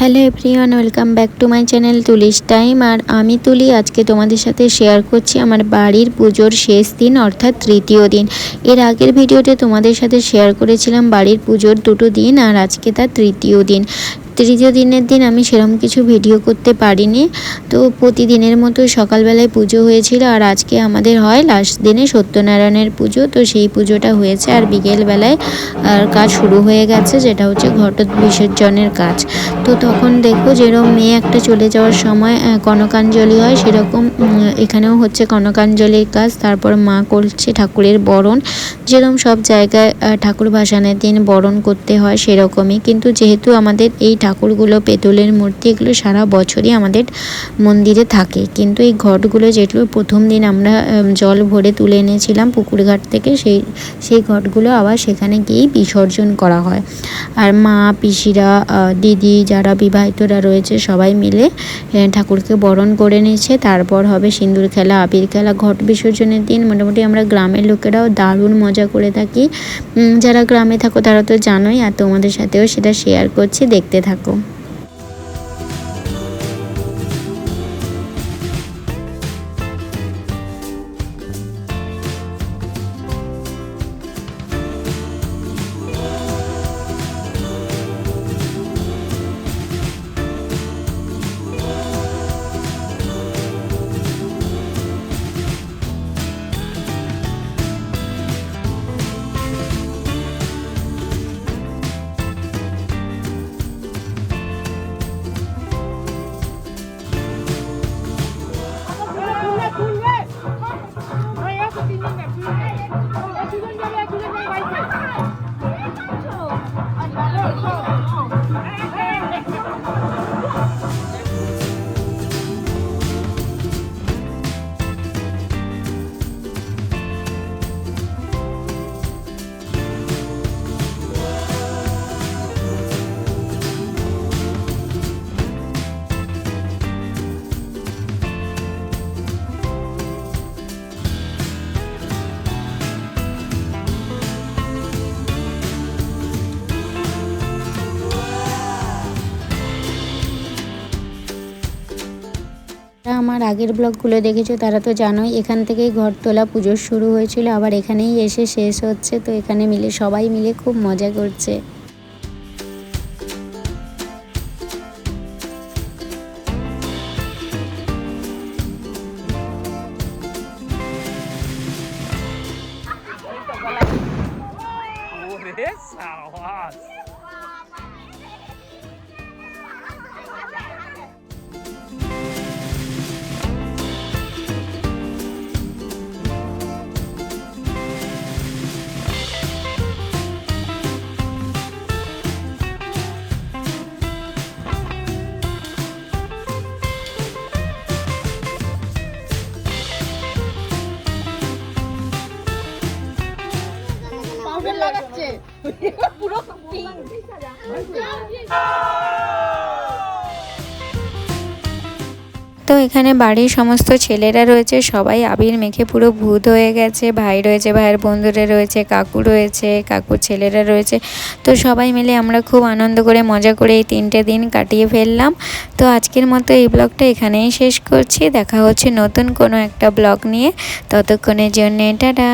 Hello everyone, welcome back to my channel Tuli's time. আর আমি তুলি, আজকে তোমাদের সাথে শেয়ার করছি আমার বাড়ির পুজোর শেষ দিন, অর্থাৎ তৃতীয় দিন। এর আগের ভিডিওতে তোমাদের সাথে শেয়ার করেছিলাম বাড়ির পুজোর দুটো দিন আর আজকে তার তৃতীয় দিন। তৃতীয় দিনের দিন আমি সেরকম কিছু ভিডিও করতে পারিনি। তো প্রতিদিনের মতো সকালবেলায় পুজো হয়েছিল আর আজকে আমাদের হয় লাস্ট দিনে সত্যনারায়ণের পুজো। তো সেই পুজোটা হয়েছে আর বিকেলবেলায় আর কাজ শুরু হয়ে গেছে, যেটা হচ্ছে ঘট বিসর্জনের কাজ। তো তখন দেখো যেরকম মেয়ে একটা চলে যাওয়ার সময় কনকাঞ্জলি হয় সেরকম এখানেও হচ্ছে কনকাঞ্জলির কাজ, তারপর মা করছে ঠাকুরের বরণ। যেরকম সব জায়গায় ঠাকুর ভাসানের দিন বরণ করতে হয় সেরকমই। কিন্তু যেহেতু আমাদের এই ঠাকুরগুলো, পেতলের মূর্তি, এগুলো সারা বছরই আমাদের মন্দিরে থাকে। কিন্তু এই ঘটগুলো যেগুলো প্রথম দিন আমরা জল ভরে তুলে এনেছিলাম পুকুর ঘাট থেকে, সেই সেই ঘটগুলো আবার সেখানে গিয়েই বিসর্জন করা হয়। আর মা, পিসিরা দিদি যারা বিবাহিতরা রয়েছে, সবাই মিলে ঠাকুরকে বরণ করে নিয়েছে তারপর হবে সিঁদুর খেলা, আবির খেলা, ঘট বিসর্জনের দিন। মোটামুটি আমরা গ্রামের লোকেরাও দারুণ মজা করে থাকি। যারা গ্রামে থাকো তারা তো জানোই, আর তোমাদের সাথেও সেটা শেয়ার করছি। দেখতে থাকো। আমার আগের ব্লগগুলো দেখেছ, তারা তো জানোই, এখান থেকেই ঘর তোলা পুজো শুরু হয়েছিল, আবার এখানেই এসে শেষ হচ্ছে, তো এখানে মিলে, সবাই মিলে খুব মজা করছে। ওরে সাওয়াস তো এখানে বাড়ির সমস্ত ছেলেরা রয়েছে, সবাই আবির মেখে পুরো ভূত হয়ে গেছে, ভাই রয়েছে, ভাইয়ের বন্ধুরা রয়েছে, কাকু রয়েছে, কাকুর ছেলেরা রয়েছে। তো সবাই মিলে আমরা খুব আনন্দ করে, মজা করে এই তিনটে দিন কাটিয়ে ফেললাম। তো আজকের মতো এই ব্লগটা এখানেই শেষ করছি। দেখা হচ্ছে নতুন কোনো একটা ব্লগ নিয়ে। ততক্ষণের জন্যে, টাটা।